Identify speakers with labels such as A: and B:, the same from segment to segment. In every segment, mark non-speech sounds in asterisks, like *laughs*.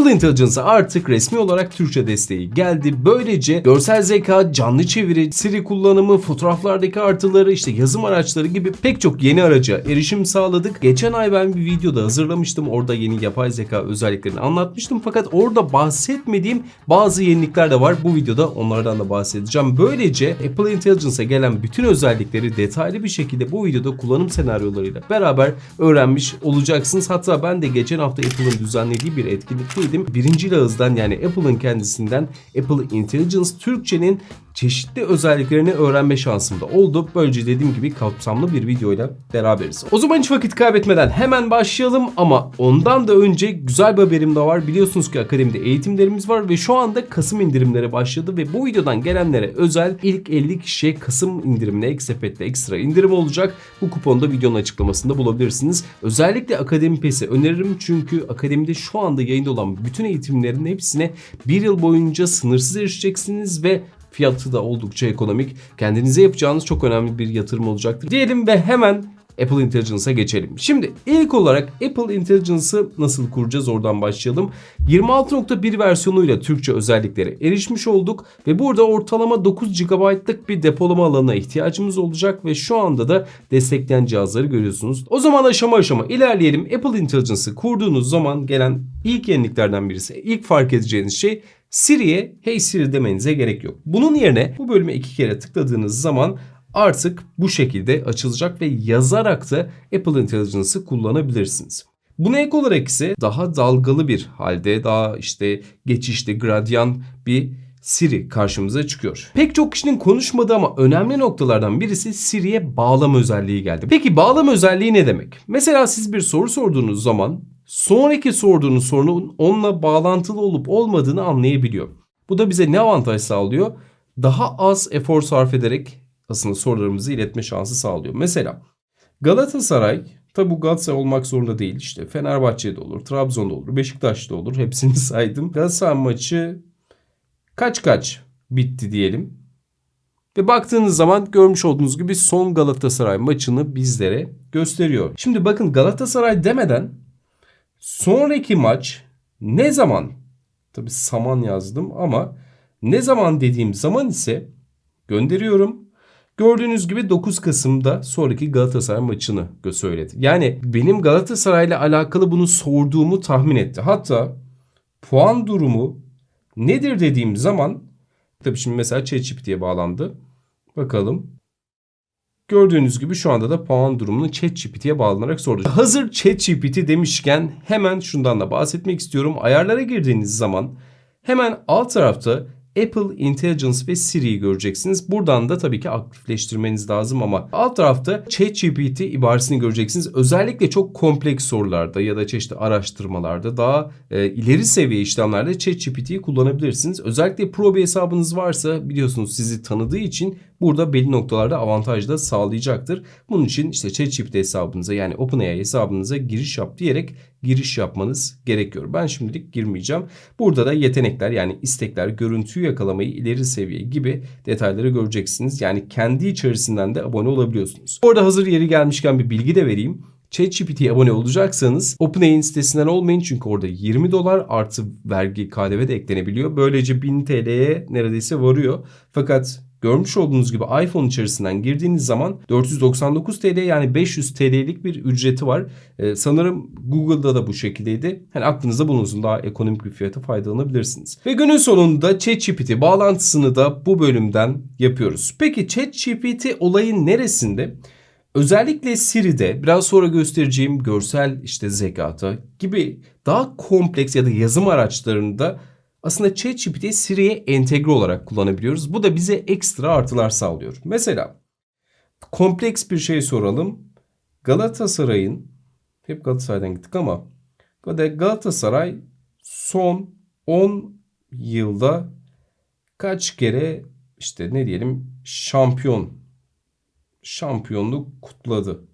A: Apple Intelligence'a artık resmi olarak Türkçe desteği geldi. Böylece görsel zeka, canlı çeviri, Siri kullanımı, fotoğraflardaki artıları, işte yazım araçları gibi pek çok yeni araca erişim sağladık. Geçen ay ben bir videoda hazırlamıştım. Orada yeni yapay zeka özelliklerini anlatmıştım. Fakat orada bahsetmediğim bazı yenilikler de var. Bu videoda onlardan da bahsedeceğim. Böylece Apple Intelligence'a gelen bütün özellikleri detaylı bir şekilde bu videoda kullanım senaryolarıyla beraber öğrenmiş olacaksınız. Hatta ben de geçen hafta Apple'ın düzenlediği bir etkinlikteydim. Birinci ağızdan yani Apple'ın kendisinden Apple Intelligence Türkçe'nin çeşitli özelliklerini öğrenme şansım da oldu. Böylece dediğim gibi kapsamlı bir videoyla beraberiz. O zaman hiç vakit kaybetmeden hemen başlayalım ama ondan da önce güzel bir haberim de var. Biliyorsunuz ki akademide eğitimlerimiz var ve şu anda Kasım indirimleri başladı ve bu videodan gelenlere özel ilk 50 kişiye Kasım indirimine Eksepet'te ekstra indirim olacak. Bu kuponu da videonun açıklamasında bulabilirsiniz. Özellikle Akademi Pes'i öneririm çünkü akademide şu anda yayında olan bütün eğitimlerin hepsine bir yıl boyunca sınırsız erişeceksiniz ve fiyatı da oldukça ekonomik. Kendinize yapacağınız çok önemli bir yatırım olacaktır. Diyelim ve hemen Apple Intelligence'a geçelim. Şimdi ilk olarak Apple Intelligence'ı nasıl kuracağız oradan başlayalım. 26.1 versiyonuyla Türkçe özelliklere erişmiş olduk ve burada ortalama 9 GB'lık bir depolama alanına ihtiyacımız olacak ve şu anda da destekleyen cihazları görüyorsunuz. O zaman aşama aşama ilerleyelim. Apple Intelligence'ı kurduğunuz zaman gelen ilk yeniliklerden birisi, ilk fark edeceğiniz şey Siri'ye Hey Siri demenize gerek yok. Bunun yerine bu bölüme iki kere tıkladığınız zaman artık bu şekilde açılacak ve yazarak da Apple Intelligence'ı kullanabilirsiniz. Buna ek olarak ise daha dalgalı bir halde daha işte geçişli gradyan bir Siri karşımıza çıkıyor. Pek çok kişinin konuşmadığı ama önemli noktalardan birisi Siri'ye bağlama özelliği geldi. Peki bağlama özelliği ne demek? Mesela siz bir soru sorduğunuz zaman sonraki sorduğunuz sorunun onunla bağlantılı olup olmadığını anlayabiliyor. Bu da bize ne avantaj sağlıyor? Daha az efor sarf ederek aslında sorularımızı iletme şansı sağlıyor. Mesela Galatasaray Tabi bu Galatasaray olmak zorunda değil işte. Fenerbahçe'de olur, Trabzon'da olur, Beşiktaş'ta olur. Hepsini *laughs* saydım. Galatasaray maçı kaç kaç bitti diyelim. Ve baktığınız zaman görmüş olduğunuz gibi son Galatasaray maçını bizlere gösteriyor. Şimdi bakın Galatasaray demeden sonraki maç ne zaman? Tabi saman yazdım ama ne zaman dediğim zaman ise gönderiyorum. Gördüğünüz gibi 9 Kasım'da sonraki Galatasaray maçını söyledi. Yani benim Galatasaray'la alakalı bunu sorduğumu tahmin etti. Hatta puan durumu nedir dediğim zaman tabii şimdi mesela ChatGPT'ye bağlandı. Bakalım. Gördüğünüz gibi şu anda da puan durumunu ChatGPT'ye bağlanarak sordu. Hazır ChatGPT demişken hemen şundan da bahsetmek istiyorum. Ayarlara girdiğiniz zaman hemen alt tarafta Apple Intelligence ve Siri'yi göreceksiniz. Buradan da tabii ki aktifleştirmeniz lazım ama alt tarafta ChatGPT ibaresini göreceksiniz. Özellikle çok kompleks sorularda ya da çeşitli araştırmalarda daha e, ileri seviye işlemlerde ChatGPT'yi kullanabilirsiniz. Özellikle Pro bir hesabınız varsa biliyorsunuz sizi tanıdığı için burada belli noktalarda avantaj da sağlayacaktır. Bunun için işte ChatGPT hesabınıza yani OpenAI hesabınıza giriş yap diyerek giriş yapmanız gerekiyor. Ben şimdilik girmeyeceğim. Burada da yetenekler yani istekler, görüntüyü yakalamayı ileri seviye gibi detayları göreceksiniz. Yani kendi içerisinden de abone olabiliyorsunuz. Orada hazır yeri gelmişken bir bilgi de vereyim. ChatGPT'ye abone olacaksanız OpenAI'nin sitesinden olmayın çünkü orada 20 dolar artı vergi KDV de eklenebiliyor. Böylece 1000 TL'ye neredeyse varıyor. Fakat Görmüş olduğunuz gibi iPhone içerisinden girdiğiniz zaman 499 TL yani 500 TL'lik bir ücreti var. Ee, sanırım Google'da da bu şekildeydi. Hani aklınızda bulunsun daha ekonomik bir fiyata faydalanabilirsiniz. Ve günün sonunda ChatGPT bağlantısını da bu bölümden yapıyoruz. Peki ChatGPT olayın neresinde? Özellikle Siri'de biraz sonra göstereceğim görsel işte zekata gibi daha kompleks ya da yazım araçlarında aslında ChatGPT Siri'ye entegre olarak kullanabiliyoruz. Bu da bize ekstra artılar sağlıyor. Mesela kompleks bir şey soralım. Galatasaray'ın hep Galatasaray'dan gittik ama Galatasaray son 10 yılda kaç kere işte ne diyelim şampiyon şampiyonluk kutladı.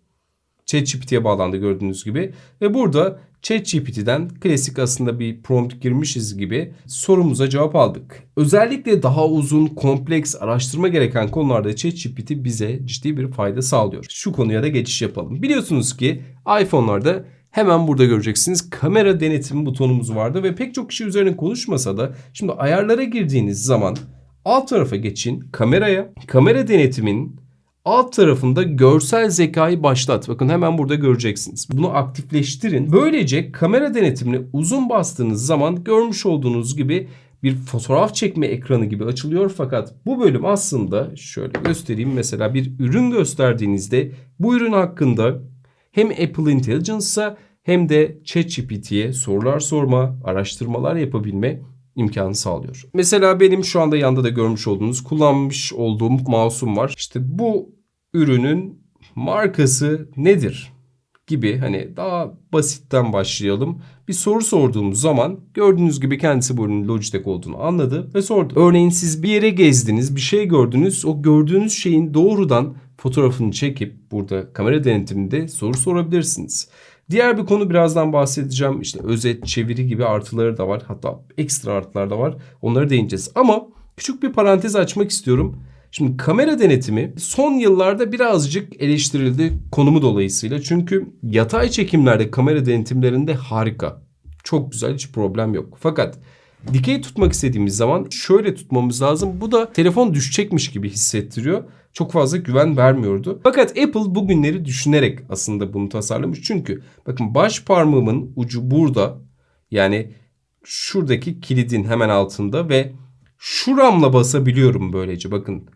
A: ChatGPT'ye bağlandı gördüğünüz gibi ve burada ChatGPT'den klasik aslında bir prompt girmişiz gibi sorumuza cevap aldık. Özellikle daha uzun, kompleks, araştırma gereken konularda ChatGPT bize ciddi bir fayda sağlıyor. Şu konuya da geçiş yapalım. Biliyorsunuz ki iPhone'larda Hemen burada göreceksiniz kamera denetimi butonumuz vardı ve pek çok kişi üzerine konuşmasa da şimdi ayarlara girdiğiniz zaman alt tarafa geçin kameraya. Kamera denetimin alt tarafında görsel zekayı başlat. Bakın hemen burada göreceksiniz. Bunu aktifleştirin. Böylece kamera denetimini uzun bastığınız zaman görmüş olduğunuz gibi bir fotoğraf çekme ekranı gibi açılıyor fakat bu bölüm aslında şöyle göstereyim mesela bir ürün gösterdiğinizde bu ürün hakkında hem Apple Intelligence'a hem de ChatGPT'ye sorular sorma, araştırmalar yapabilme imkanı sağlıyor. Mesela benim şu anda yanda da görmüş olduğunuz kullanmış olduğum mouse'um var. İşte bu ürünün markası nedir? gibi hani daha basitten başlayalım. Bir soru sorduğumuz zaman gördüğünüz gibi kendisi bu ürünün Logitech olduğunu anladı ve sordu. Örneğin siz bir yere gezdiniz, bir şey gördünüz. O gördüğünüz şeyin doğrudan fotoğrafını çekip burada kamera denetiminde soru sorabilirsiniz. Diğer bir konu birazdan bahsedeceğim. İşte özet, çeviri gibi artıları da var. Hatta ekstra artılar da var. Onları değineceğiz. Ama küçük bir parantez açmak istiyorum. Şimdi kamera denetimi son yıllarda birazcık eleştirildi konumu dolayısıyla. Çünkü yatay çekimlerde kamera denetimlerinde harika. Çok güzel hiç problem yok. Fakat dikey tutmak istediğimiz zaman şöyle tutmamız lazım. Bu da telefon düşecekmiş gibi hissettiriyor. Çok fazla güven vermiyordu. Fakat Apple bugünleri düşünerek aslında bunu tasarlamış. Çünkü bakın baş parmağımın ucu burada. Yani şuradaki kilidin hemen altında ve şuramla basabiliyorum böylece bakın.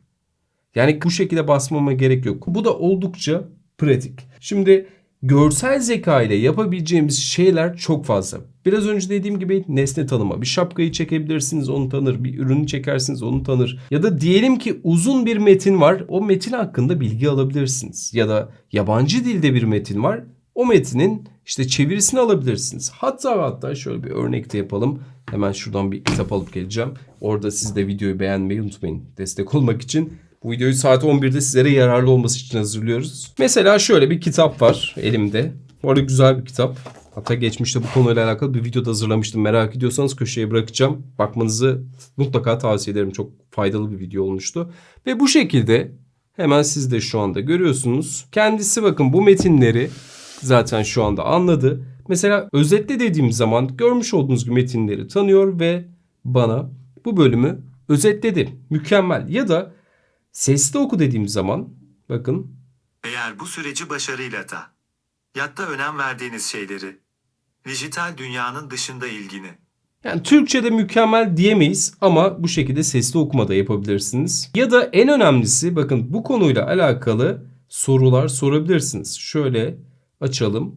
A: Yani bu şekilde basmama gerek yok. Bu da oldukça pratik. Şimdi görsel zeka ile yapabileceğimiz şeyler çok fazla. Biraz önce dediğim gibi nesne tanıma. Bir şapkayı çekebilirsiniz onu tanır. Bir ürünü çekersiniz onu tanır. Ya da diyelim ki uzun bir metin var. O metin hakkında bilgi alabilirsiniz. Ya da yabancı dilde bir metin var. O metinin işte çevirisini alabilirsiniz. Hatta hatta şöyle bir örnek de yapalım. Hemen şuradan bir kitap alıp geleceğim. Orada siz de videoyu beğenmeyi unutmayın. Destek olmak için. Bu videoyu saat 11'de sizlere yararlı olması için hazırlıyoruz. Mesela şöyle bir kitap var elimde. Bu arada güzel bir kitap. Hatta geçmişte bu konuyla alakalı bir video da hazırlamıştım. Merak ediyorsanız köşeye bırakacağım. Bakmanızı mutlaka tavsiye ederim. Çok faydalı bir video olmuştu. Ve bu şekilde hemen siz de şu anda görüyorsunuz. Kendisi bakın bu metinleri zaten şu anda anladı. Mesela özetle dediğim zaman görmüş olduğunuz gibi metinleri tanıyor ve bana bu bölümü özetledi. Mükemmel. Ya da sesli oku dediğim zaman bakın
B: Eğer bu süreci başarıyla da, yatta önem verdiğiniz şeyleri, dijital dünyanın dışında ilgini,
A: Yani Türkçe'de mükemmel diyemeyiz ama bu şekilde sesli okuma da yapabilirsiniz. Ya da en önemlisi bakın bu konuyla alakalı sorular sorabilirsiniz. Şöyle açalım.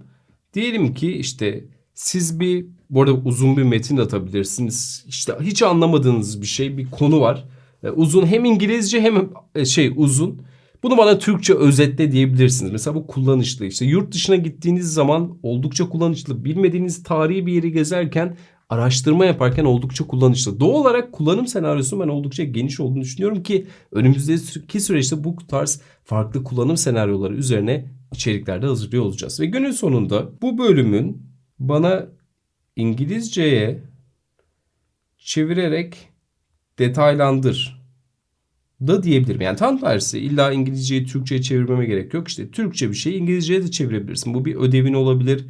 A: Diyelim ki işte siz bir bu arada uzun bir metin atabilirsiniz. İşte hiç anlamadığınız bir şey bir konu var. E, Uzun hem İngilizce hem e, şey uzun. Bunu bana Türkçe özetle diyebilirsiniz. Mesela bu kullanışlı. İşte yurt dışına gittiğiniz zaman oldukça kullanışlı. Bilmediğiniz tarihi bir yeri gezerken araştırma yaparken oldukça kullanışlı. Doğal olarak kullanım senaryosu ben oldukça geniş olduğunu düşünüyorum ki önümüzdeki süreçte bu tarz farklı kullanım senaryoları üzerine içeriklerde hazırlıyor olacağız. Ve günün sonunda bu bölümün bana İngilizceye çevirerek detaylandır da diyebilirim. Yani tam tersi illa İngilizceyi Türkçe'ye çevirmeme gerek yok. İşte Türkçe bir şeyi İngilizce'ye de çevirebilirsin. Bu bir ödevin olabilir.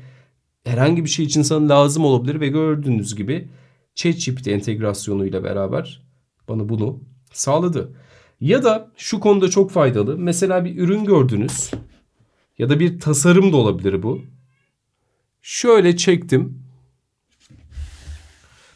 A: Herhangi bir şey için sana lazım olabilir ve gördüğünüz gibi ChatGPT entegrasyonuyla beraber bana bunu sağladı. Ya da şu konuda çok faydalı. Mesela bir ürün gördünüz ya da bir tasarım da olabilir bu. Şöyle çektim.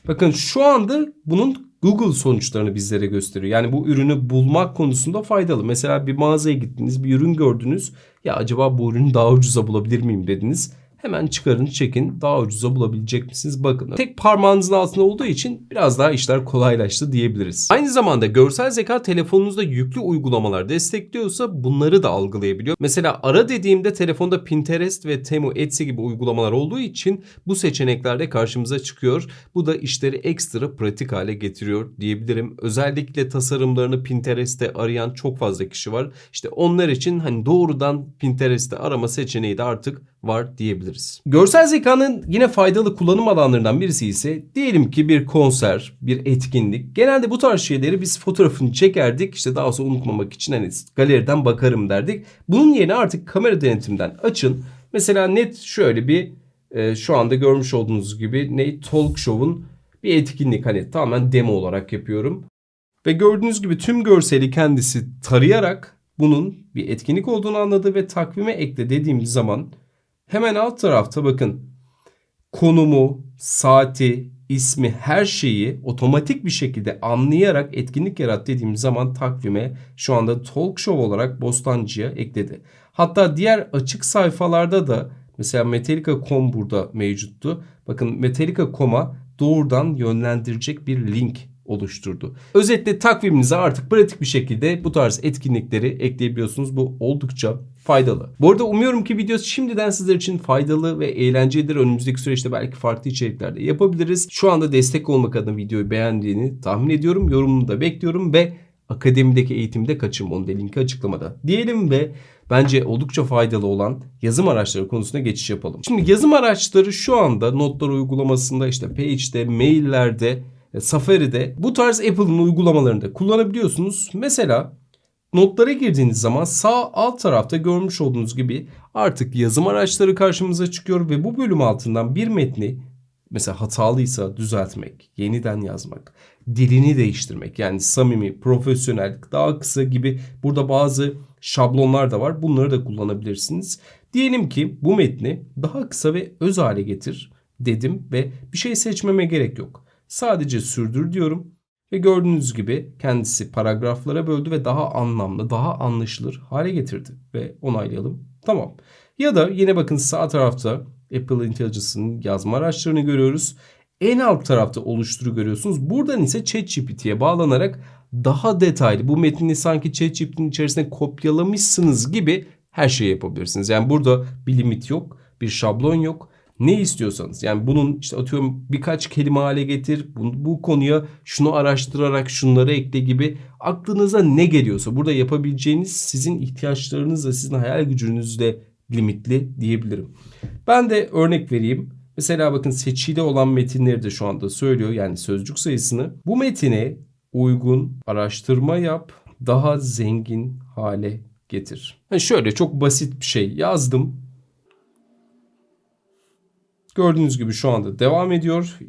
A: Bakın şu anda bunun Google sonuçlarını bizlere gösteriyor. Yani bu ürünü bulmak konusunda faydalı. Mesela bir mağazaya gittiniz, bir ürün gördünüz. Ya acaba bu ürünü daha ucuza bulabilir miyim dediniz. Hemen çıkarın, çekin. Daha ucuza bulabilecek misiniz? Bakın. Tek parmağınızın altında olduğu için biraz daha işler kolaylaştı diyebiliriz. Aynı zamanda görsel zeka telefonunuzda yüklü uygulamalar destekliyorsa bunları da algılayabiliyor. Mesela ara dediğimde telefonda Pinterest ve Temu Etsy gibi uygulamalar olduğu için bu seçeneklerde karşımıza çıkıyor. Bu da işleri ekstra pratik hale getiriyor diyebilirim. Özellikle tasarımlarını Pinterest'te arayan çok fazla kişi var. İşte onlar için hani doğrudan Pinterest'te arama seçeneği de artık var diyebiliriz. Görsel zekanın yine faydalı kullanım alanlarından birisi ise diyelim ki bir konser, bir etkinlik. Genelde bu tarz şeyleri biz fotoğrafını çekerdik. İşte daha sonra unutmamak için hani galeriden bakarım derdik. Bunun yerine artık kamera denetimden açın. Mesela net şöyle bir e, şu anda görmüş olduğunuz gibi ne Talk Show'un bir etkinlik hani tamamen demo olarak yapıyorum. Ve gördüğünüz gibi tüm görseli kendisi tarayarak bunun bir etkinlik olduğunu anladı ve takvime ekle dediğimiz zaman hemen alt tarafta bakın konumu, saati, ismi her şeyi otomatik bir şekilde anlayarak etkinlik yarat dediğimiz zaman takvime şu anda talk show olarak Bostancı'ya ekledi. Hatta diğer açık sayfalarda da mesela Metallica.com burada mevcuttu. Bakın Metallica.com'a doğrudan yönlendirecek bir link oluşturdu. Özetle takviminize artık pratik bir şekilde bu tarz etkinlikleri ekleyebiliyorsunuz. Bu oldukça faydalı. Bu arada umuyorum ki video şimdiden sizler için faydalı ve eğlencelidir. Önümüzdeki süreçte belki farklı içeriklerde yapabiliriz. Şu anda destek olmak adına videoyu beğendiğini tahmin ediyorum. Yorumunu da bekliyorum ve akademideki eğitimde kaçırma onun da linki açıklamada. Diyelim ve bence oldukça faydalı olan yazım araçları konusuna geçiş yapalım. Şimdi yazım araçları şu anda notlar uygulamasında işte Page'de, maillerde, Safari'de bu tarz Apple'ın uygulamalarında kullanabiliyorsunuz. Mesela notlara girdiğiniz zaman sağ alt tarafta görmüş olduğunuz gibi artık yazım araçları karşımıza çıkıyor ve bu bölüm altından bir metni mesela hatalıysa düzeltmek, yeniden yazmak, dilini değiştirmek yani samimi, profesyonel, daha kısa gibi burada bazı şablonlar da var. Bunları da kullanabilirsiniz. Diyelim ki bu metni daha kısa ve öz hale getir dedim ve bir şey seçmeme gerek yok. Sadece sürdür diyorum ve gördüğünüz gibi kendisi paragraflara böldü ve daha anlamlı, daha anlaşılır hale getirdi ve onaylayalım. Tamam. Ya da yine bakın sağ tarafta Apple Intelligence'ın yazma araçlarını görüyoruz. En alt tarafta oluşturu görüyorsunuz. Buradan ise ChatGPT'ye bağlanarak daha detaylı bu metni sanki ChatGPT'nin içerisine kopyalamışsınız gibi her şeyi yapabilirsiniz. Yani burada bir limit yok, bir şablon yok. Ne istiyorsanız yani bunun işte atıyorum birkaç kelime hale getir, bu, bu konuya şunu araştırarak şunları ekle gibi aklınıza ne geliyorsa burada yapabileceğiniz sizin ihtiyaçlarınızla sizin hayal gücünüzle limitli diyebilirim. Ben de örnek vereyim. Mesela bakın seçili olan metinleri de şu anda söylüyor yani sözcük sayısını. Bu metine uygun araştırma yap, daha zengin hale getir. Yani şöyle çok basit bir şey yazdım. Gördüğünüz gibi şu anda devam ediyor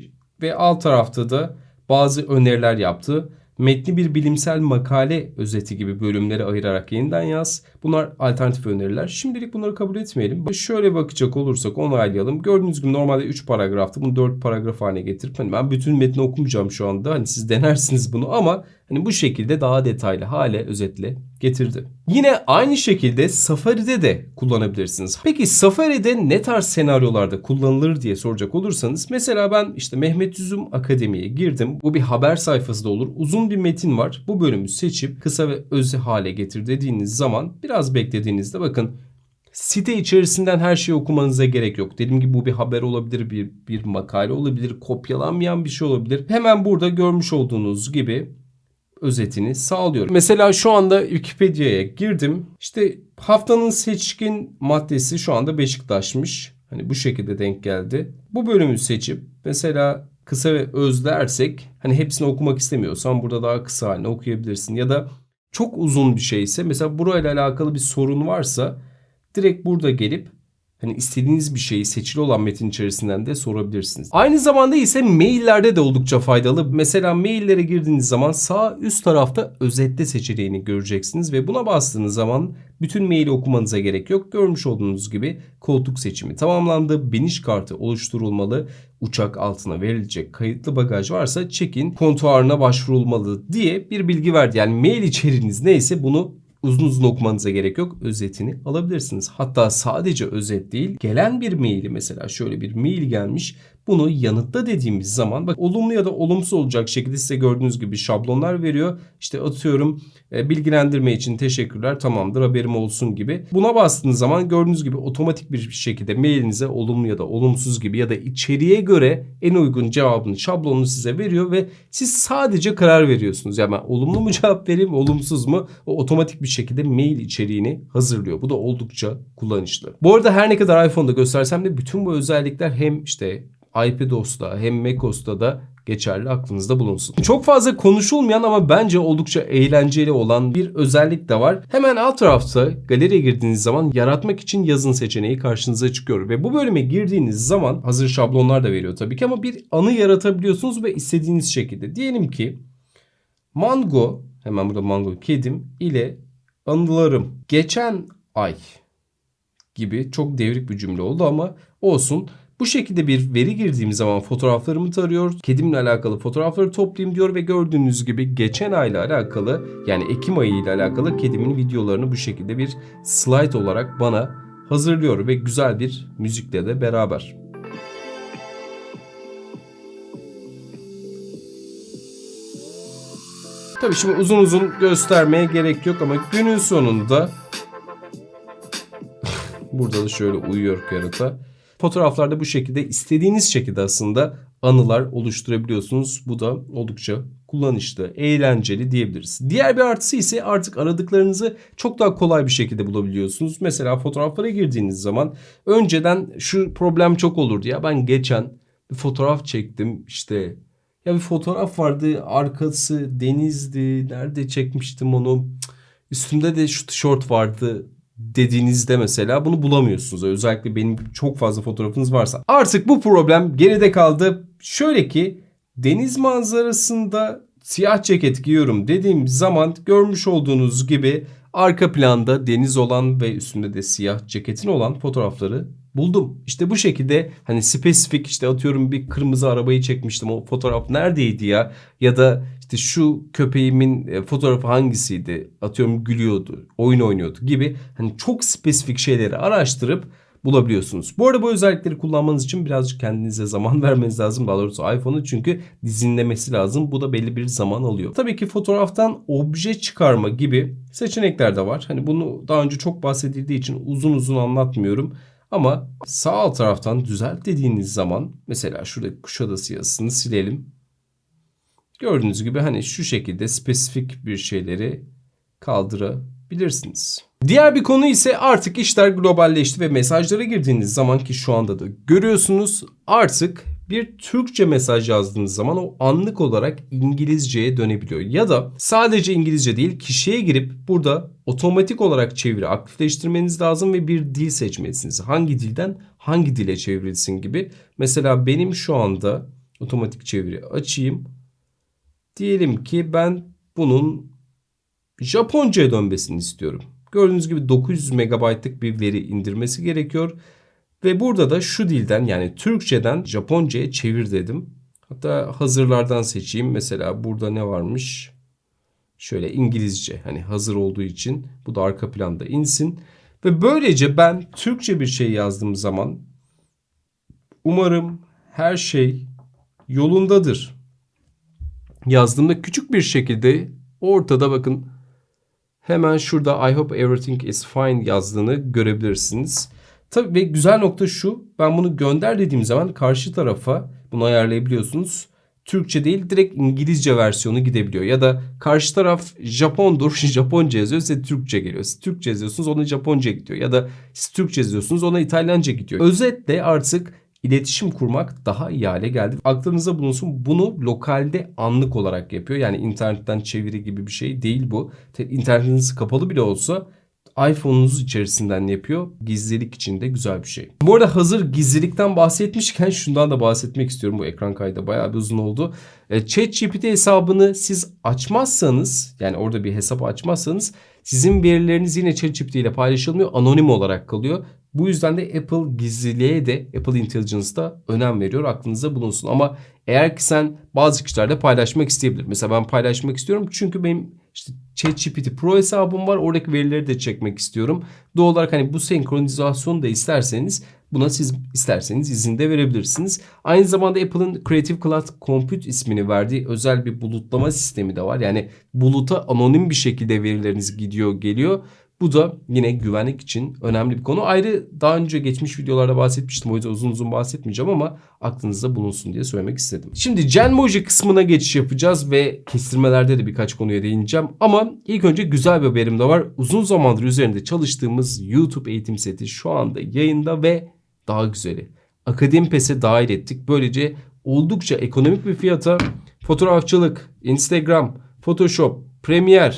A: ve alt tarafta da bazı öneriler yaptı. Metni bir bilimsel makale özeti gibi bölümlere ayırarak yeniden yaz. Bunlar alternatif öneriler. Şimdilik bunları kabul etmeyelim. Şöyle bakacak olursak onaylayalım. Gördüğünüz gibi normalde 3 paragraftı. Bunu 4 paragraf haline getirip hani ben bütün metni okumayacağım şu anda. Hani siz *laughs* denersiniz bunu ama hani bu şekilde daha detaylı hale özetle getirdi. Yine aynı şekilde Safari'de de kullanabilirsiniz. Peki Safari'de ne tarz senaryolarda kullanılır diye soracak olursanız mesela ben işte Mehmet Üzüm Akademi'ye girdim. Bu bir haber sayfası da olur. Uzun bir metin var. Bu bölümü seçip kısa ve öz hale getir dediğiniz zaman biraz beklediğinizde bakın site içerisinden her şeyi okumanıza gerek yok. Dediğim gibi bu bir haber olabilir, bir, bir makale olabilir, kopyalanmayan bir şey olabilir. Hemen burada görmüş olduğunuz gibi özetini sağlıyor. Mesela şu anda Wikipedia'ya girdim. İşte haftanın seçkin maddesi şu anda Beşiktaş'mış. Hani bu şekilde denk geldi. Bu bölümü seçip mesela kısa ve öz dersek hani hepsini okumak istemiyorsan burada daha kısa halini okuyabilirsin. Ya da çok uzun bir şeyse mesela burayla alakalı bir sorun varsa direkt burada gelip Hani istediğiniz bir şeyi seçili olan metin içerisinden de sorabilirsiniz. Aynı zamanda ise maillerde de oldukça faydalı. Mesela maillere girdiğiniz zaman sağ üst tarafta özetle seçeneğini göreceksiniz ve buna bastığınız zaman bütün maili okumanıza gerek yok. Görmüş olduğunuz gibi koltuk seçimi tamamlandı. Biniş kartı oluşturulmalı. Uçak altına verilecek kayıtlı bagaj varsa check-in kontuarına başvurulmalı diye bir bilgi verdi. Yani mail içeriğiniz neyse bunu uzun uzun okumanıza gerek yok. Özetini alabilirsiniz. Hatta sadece özet değil, gelen bir maili mesela şöyle bir mail gelmiş. Bunu yanıtla dediğimiz zaman bak olumlu ya da olumsuz olacak şekilde size gördüğünüz gibi şablonlar veriyor. İşte atıyorum e, bilgilendirme için teşekkürler tamamdır haberim olsun gibi. Buna bastığınız zaman gördüğünüz gibi otomatik bir şekilde mailinize olumlu ya da olumsuz gibi ya da içeriğe göre en uygun cevabını şablonunu size veriyor ve siz sadece karar veriyorsunuz. Yani ben olumlu mu cevap vereyim olumsuz mu o otomatik bir şekilde mail içeriğini hazırlıyor. Bu da oldukça kullanışlı. Bu arada her ne kadar iPhone'da göstersem de bütün bu özellikler hem işte iPadOS'ta hem macOS'ta da geçerli aklınızda bulunsun. Çok fazla konuşulmayan ama bence oldukça eğlenceli olan bir özellik de var. Hemen alt tarafta galeriye girdiğiniz zaman yaratmak için yazın seçeneği karşınıza çıkıyor. Ve bu bölüme girdiğiniz zaman hazır şablonlar da veriyor tabii ki ama bir anı yaratabiliyorsunuz ve istediğiniz şekilde. Diyelim ki Mango, hemen burada Mango kedim ile anılarım geçen ay gibi çok devrik bir cümle oldu ama olsun. Bu şekilde bir veri girdiğim zaman fotoğraflarımı tarıyor. Kedimle alakalı fotoğrafları toplayayım diyor ve gördüğünüz gibi geçen ayla alakalı yani Ekim ayı ile alakalı kedimin videolarını bu şekilde bir slide olarak bana hazırlıyor ve güzel bir müzikle de beraber. Tabii şimdi uzun uzun göstermeye gerek yok ama günün sonunda *laughs* Burada da şöyle uyuyor kerata. Fotoğraflarda bu şekilde istediğiniz şekilde aslında anılar oluşturabiliyorsunuz. Bu da oldukça kullanışlı, eğlenceli diyebiliriz. Diğer bir artısı ise artık aradıklarınızı çok daha kolay bir şekilde bulabiliyorsunuz. Mesela fotoğraflara girdiğiniz zaman önceden şu problem çok olurdu ya ben geçen bir fotoğraf çektim işte ya bir fotoğraf vardı arkası denizdi nerede çekmiştim onu üstümde de şu tişört vardı dediğinizde mesela bunu bulamıyorsunuz. Özellikle benim çok fazla fotoğrafınız varsa. Artık bu problem geride kaldı. Şöyle ki deniz manzarasında siyah ceket giyiyorum dediğim zaman görmüş olduğunuz gibi arka planda deniz olan ve üstünde de siyah ceketin olan fotoğrafları buldum. İşte bu şekilde hani spesifik işte atıyorum bir kırmızı arabayı çekmiştim o fotoğraf neredeydi ya ya da işte şu köpeğimin e, fotoğrafı hangisiydi atıyorum gülüyordu oyun oynuyordu gibi hani çok spesifik şeyleri araştırıp bulabiliyorsunuz. Bu arada bu özellikleri kullanmanız için birazcık kendinize zaman *laughs* vermeniz lazım. Daha doğrusu iPhone'u çünkü dizinlemesi lazım. Bu da belli bir zaman alıyor. Tabii ki fotoğraftan obje çıkarma gibi seçenekler de var. Hani bunu daha önce çok bahsedildiği için uzun uzun anlatmıyorum. Ama sağ alt taraftan düzelt dediğiniz zaman mesela şurada Kuşadası yazısını silelim. Gördüğünüz gibi hani şu şekilde spesifik bir şeyleri kaldırabilirsiniz. Diğer bir konu ise artık işler globalleşti ve mesajlara girdiğiniz zaman ki şu anda da görüyorsunuz artık bir Türkçe mesaj yazdığınız zaman o anlık olarak İngilizceye dönebiliyor. Ya da sadece İngilizce değil kişiye girip burada otomatik olarak çeviri aktifleştirmeniz lazım ve bir dil seçmelisiniz. Hangi dilden hangi dile çevrilsin gibi. Mesela benim şu anda otomatik çeviri açayım. Diyelim ki ben bunun Japonca'ya dönmesini istiyorum. Gördüğünüz gibi 900 megabaytlık bir veri indirmesi gerekiyor. Ve burada da şu dilden yani Türkçeden Japonca'ya çevir dedim. Hatta hazırlardan seçeyim. Mesela burada ne varmış? Şöyle İngilizce hani hazır olduğu için bu da arka planda insin. Ve böylece ben Türkçe bir şey yazdığım zaman umarım her şey yolundadır. Yazdığımda küçük bir şekilde ortada bakın hemen şurada I hope everything is fine yazdığını görebilirsiniz. Tabii ve güzel nokta şu. Ben bunu gönder dediğim zaman karşı tarafa bunu ayarlayabiliyorsunuz. Türkçe değil direkt İngilizce versiyonu gidebiliyor. Ya da karşı taraf Japondur, *laughs* Japonca yazıyor size Türkçe geliyor. Siz Türkçe yazıyorsunuz ona Japonca gidiyor. Ya da siz Türkçe yazıyorsunuz ona İtalyanca gidiyor. Özetle artık iletişim kurmak daha iyi hale geldi. Aklınızda bulunsun bunu lokalde anlık olarak yapıyor. Yani internetten çeviri gibi bir şey değil bu. İnternetiniz kapalı bile olsa iPhone'unuz içerisinden yapıyor. Gizlilik için de güzel bir şey. Bu arada hazır gizlilikten bahsetmişken şundan da bahsetmek istiyorum. Bu ekran kaydı bayağı bir uzun oldu. E, ChatGPT hesabını siz açmazsanız yani orada bir hesap açmazsanız sizin verileriniz yine ChatGPT ile paylaşılmıyor. Anonim olarak kalıyor. Bu yüzden de Apple gizliliğe de Apple Intelligence'da önem veriyor. Aklınızda bulunsun. Ama eğer ki sen bazı kişilerle paylaşmak isteyebilir. Mesela ben paylaşmak istiyorum çünkü benim işte ChatGPT Pro hesabım var. Oradaki verileri de çekmek istiyorum. Doğal olarak hani bu senkronizasyonu da isterseniz buna siz isterseniz izin de verebilirsiniz. Aynı zamanda Apple'ın Creative Cloud Compute ismini verdiği özel bir bulutlama sistemi de var. Yani buluta anonim bir şekilde verileriniz gidiyor geliyor. Bu da yine güvenlik için önemli bir konu. Ayrı daha önce geçmiş videolarda bahsetmiştim. O yüzden uzun uzun bahsetmeyeceğim ama aklınızda bulunsun diye söylemek istedim. Şimdi Genmoji kısmına geçiş yapacağız ve kestirmelerde de birkaç konuya değineceğim. Ama ilk önce güzel bir haberim de var. Uzun zamandır üzerinde çalıştığımız YouTube eğitim seti şu anda yayında ve daha güzeli. Akademi PES'e dahil ettik. Böylece oldukça ekonomik bir fiyata fotoğrafçılık, Instagram, Photoshop, Premiere,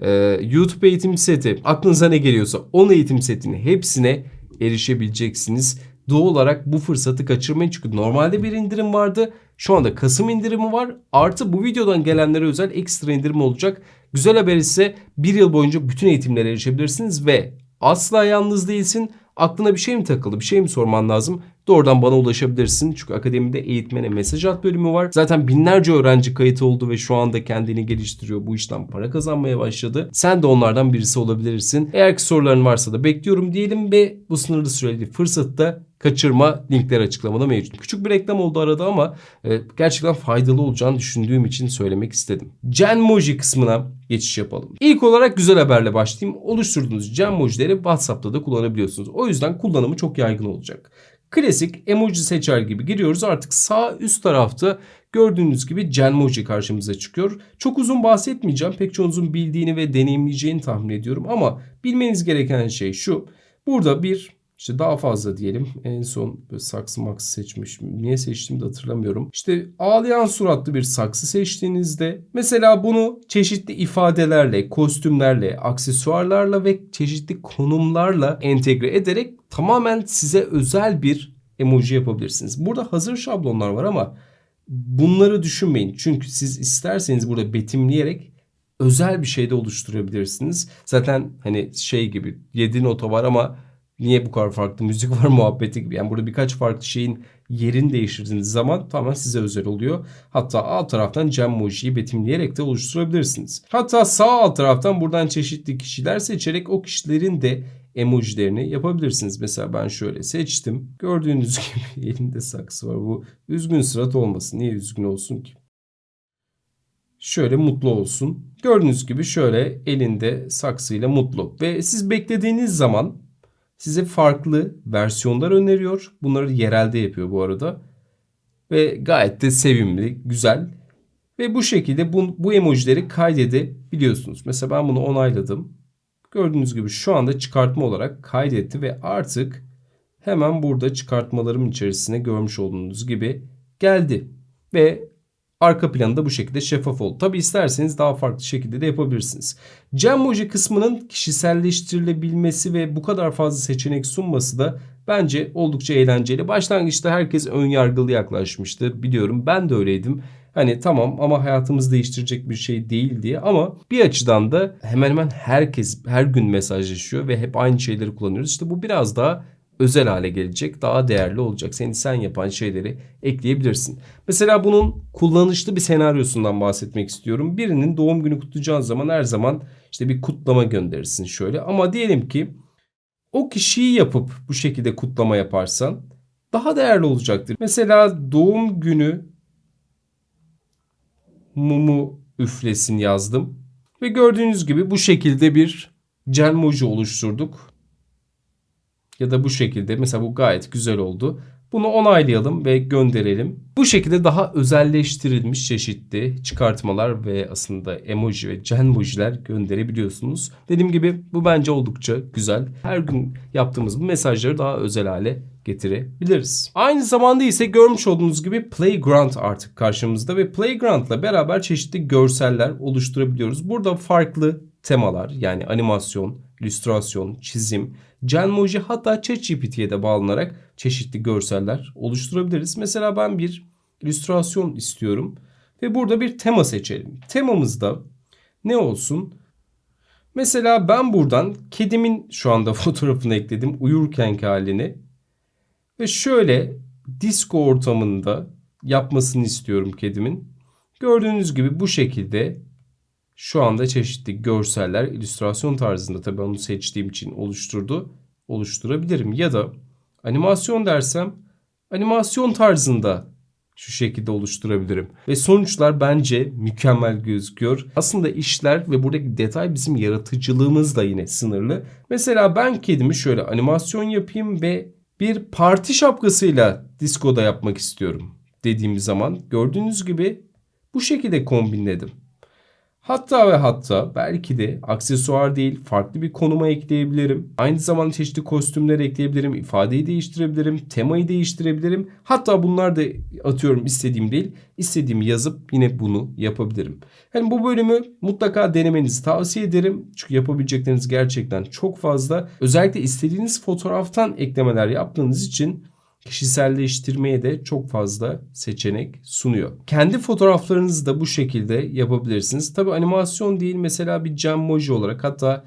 A: e, YouTube eğitim seti, aklınıza ne geliyorsa 10 eğitim setini hepsine erişebileceksiniz. Doğal olarak bu fırsatı kaçırmayın çünkü normalde bir indirim vardı. Şu anda Kasım indirimi var. Artı bu videodan gelenlere özel ekstra indirim olacak. Güzel haber ise bir yıl boyunca bütün eğitimlere erişebilirsiniz ve asla yalnız değilsin. Aklına bir şey mi takıldı, bir şey mi sorman lazım? Doğrudan bana ulaşabilirsin. Çünkü akademide eğitmene mesaj at bölümü var. Zaten binlerce öğrenci kayıt oldu ve şu anda kendini geliştiriyor. Bu işten para kazanmaya başladı. Sen de onlardan birisi olabilirsin. Eğer ki soruların varsa da bekliyorum diyelim ve bu sınırlı süreli fırsatı da kaçırma. Linkler açıklamada mevcut. Küçük bir reklam oldu arada ama e, gerçekten faydalı olacağını düşündüğüm için söylemek istedim. Genmoji kısmına geçiş yapalım. İlk olarak güzel haberle başlayayım. Oluşturduğunuz Genmoji'leri WhatsApp'ta da kullanabiliyorsunuz. O yüzden kullanımı çok yaygın olacak. Klasik emoji seçer gibi giriyoruz. Artık sağ üst tarafta gördüğünüz gibi Genmoji karşımıza çıkıyor. Çok uzun bahsetmeyeceğim. Pek çoğunuzun bildiğini ve deneyimleyeceğini tahmin ediyorum. Ama bilmeniz gereken şey şu. Burada bir işte daha fazla diyelim. En son saksı maksı seçmişim. Niye seçtiğimi de hatırlamıyorum. İşte ağlayan suratlı bir saksı seçtiğinizde mesela bunu çeşitli ifadelerle, kostümlerle, aksesuarlarla ve çeşitli konumlarla entegre ederek tamamen size özel bir emoji yapabilirsiniz. Burada hazır şablonlar var ama bunları düşünmeyin. Çünkü siz isterseniz burada betimleyerek özel bir şey de oluşturabilirsiniz. Zaten hani şey gibi 7 nota var ama niye bu kadar farklı müzik var *laughs* muhabbeti gibi. Yani burada birkaç farklı şeyin yerini değiştirdiğiniz zaman tamamen size özel oluyor. Hatta alt taraftan Gemmoji'yi betimleyerek de oluşturabilirsiniz. Hatta sağ alt taraftan buradan çeşitli kişiler seçerek o kişilerin de emojilerini yapabilirsiniz. Mesela ben şöyle seçtim. Gördüğünüz *laughs* gibi elinde saksı var. Bu üzgün surat olmasın. Niye üzgün olsun ki? Şöyle mutlu olsun. Gördüğünüz gibi şöyle elinde saksıyla mutlu. Ve siz beklediğiniz zaman size farklı versiyonlar öneriyor. Bunları yerelde yapıyor bu arada. Ve gayet de sevimli, güzel. Ve bu şekilde bu, bu emojileri kaydedebiliyorsunuz. Mesela ben bunu onayladım. Gördüğünüz gibi şu anda çıkartma olarak kaydetti ve artık hemen burada çıkartmalarım içerisine görmüş olduğunuz gibi geldi. Ve arka planı da bu şekilde şeffaf oldu. Tabi isterseniz daha farklı şekilde de yapabilirsiniz. Gemmoji kısmının kişiselleştirilebilmesi ve bu kadar fazla seçenek sunması da bence oldukça eğlenceli. Başlangıçta herkes ön yargılı yaklaşmıştı biliyorum ben de öyleydim. Hani tamam ama hayatımızı değiştirecek bir şey değil diye ama bir açıdan da hemen hemen herkes her gün mesajlaşıyor ve hep aynı şeyleri kullanıyoruz. İşte bu biraz daha özel hale gelecek, daha değerli olacak. Seni sen yapan şeyleri ekleyebilirsin. Mesela bunun kullanışlı bir senaryosundan bahsetmek istiyorum. Birinin doğum günü kutlayacağın zaman her zaman işte bir kutlama gönderirsin şöyle. Ama diyelim ki o kişiyi yapıp bu şekilde kutlama yaparsan daha değerli olacaktır. Mesela doğum günü mumu üflesin yazdım. Ve gördüğünüz gibi bu şekilde bir Celmoji oluşturduk. Ya da bu şekilde mesela bu gayet güzel oldu. Bunu onaylayalım ve gönderelim. Bu şekilde daha özelleştirilmiş çeşitli çıkartmalar ve aslında emoji ve genmojiler gönderebiliyorsunuz. Dediğim gibi bu bence oldukça güzel. Her gün yaptığımız bu mesajları daha özel hale getirebiliriz. Aynı zamanda ise görmüş olduğunuz gibi Playground artık karşımızda ve Playground'la beraber çeşitli görseller oluşturabiliyoruz. Burada farklı temalar yani animasyon, illüstrasyon, çizim, Genmoji hatta ChatGPT'ye de bağlanarak çeşitli görseller oluşturabiliriz. Mesela ben bir illüstrasyon istiyorum ve burada bir tema seçelim. Temamızda ne olsun? Mesela ben buradan kedimin şu anda *laughs* fotoğrafını ekledim uyurkenki halini ve şöyle disco ortamında yapmasını istiyorum kedimin. Gördüğünüz gibi bu şekilde şu anda çeşitli görseller illüstrasyon tarzında tabii onu seçtiğim için oluşturdu. Oluşturabilirim ya da animasyon dersem animasyon tarzında şu şekilde oluşturabilirim. Ve sonuçlar bence mükemmel gözüküyor. Aslında işler ve buradaki detay bizim yaratıcılığımız da yine sınırlı. Mesela ben kedimi şöyle animasyon yapayım ve bir parti şapkasıyla diskoda yapmak istiyorum dediğim zaman gördüğünüz gibi bu şekilde kombinledim. Hatta ve hatta belki de aksesuar değil farklı bir konuma ekleyebilirim. Aynı zamanda çeşitli kostümler ekleyebilirim, ifadeyi değiştirebilirim, temayı değiştirebilirim. Hatta bunlar da atıyorum istediğim değil, istediğimi yazıp yine bunu yapabilirim. Yani bu bölümü mutlaka denemenizi tavsiye ederim. Çünkü yapabilecekleriniz gerçekten çok fazla. Özellikle istediğiniz fotoğraftan eklemeler yaptığınız için kişiselleştirmeye de çok fazla seçenek sunuyor. Kendi fotoğraflarınızı da bu şekilde yapabilirsiniz. Tabi animasyon değil mesela bir Gemmoji olarak hatta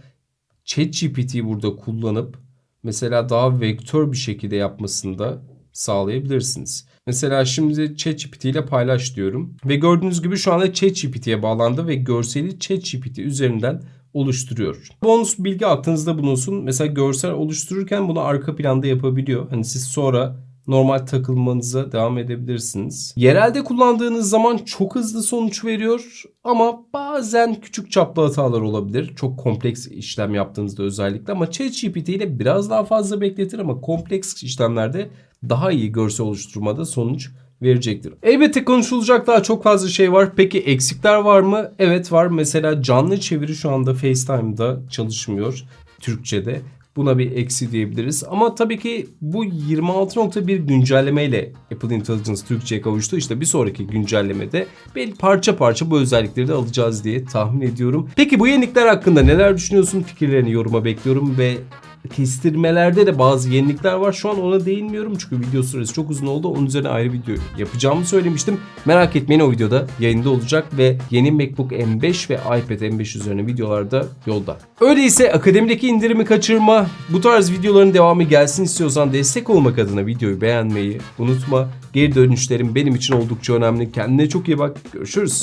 A: ChatGPT'yi burada kullanıp mesela daha vektör bir şekilde yapmasını da sağlayabilirsiniz. Mesela şimdi ChatGPT ile paylaş diyorum ve gördüğünüz gibi şu anda ChatGPT'ye bağlandı ve görseli ChatGPT üzerinden oluşturuyor. Bonus bilgi aklınızda bulunsun. Mesela görsel oluştururken bunu arka planda yapabiliyor. Hani siz sonra normal takılmanıza devam edebilirsiniz. Yerelde kullandığınız zaman çok hızlı sonuç veriyor ama bazen küçük çaplı hatalar olabilir. Çok kompleks işlem yaptığınızda özellikle ama ChatGPT ile biraz daha fazla bekletir ama kompleks işlemlerde daha iyi görsel oluşturmada sonuç verecektir. Elbette konuşulacak daha çok fazla şey var. Peki eksikler var mı? Evet var. Mesela canlı çeviri şu anda FaceTime'da çalışmıyor Türkçe'de. Buna bir eksi diyebiliriz. Ama tabii ki bu 26.1 güncellemeyle Apple Intelligence Türkçe'ye kavuştu. İşte bir sonraki güncellemede belki parça parça bu özellikleri de alacağız diye tahmin ediyorum. Peki bu yenilikler hakkında neler düşünüyorsun? Fikirlerini yoruma bekliyorum ve kestirmelerde de bazı yenilikler var. Şu an ona değinmiyorum çünkü video süresi çok uzun oldu. Onun üzerine ayrı video yapacağımı söylemiştim. Merak etmeyin o videoda yayında olacak ve yeni MacBook M5 ve iPad M5 üzerine videolar da yolda. Öyleyse akademideki indirimi kaçırma. Bu tarz videoların devamı gelsin istiyorsan destek olmak adına videoyu beğenmeyi unutma. Geri dönüşlerin benim için oldukça önemli. Kendine çok iyi bak. Görüşürüz.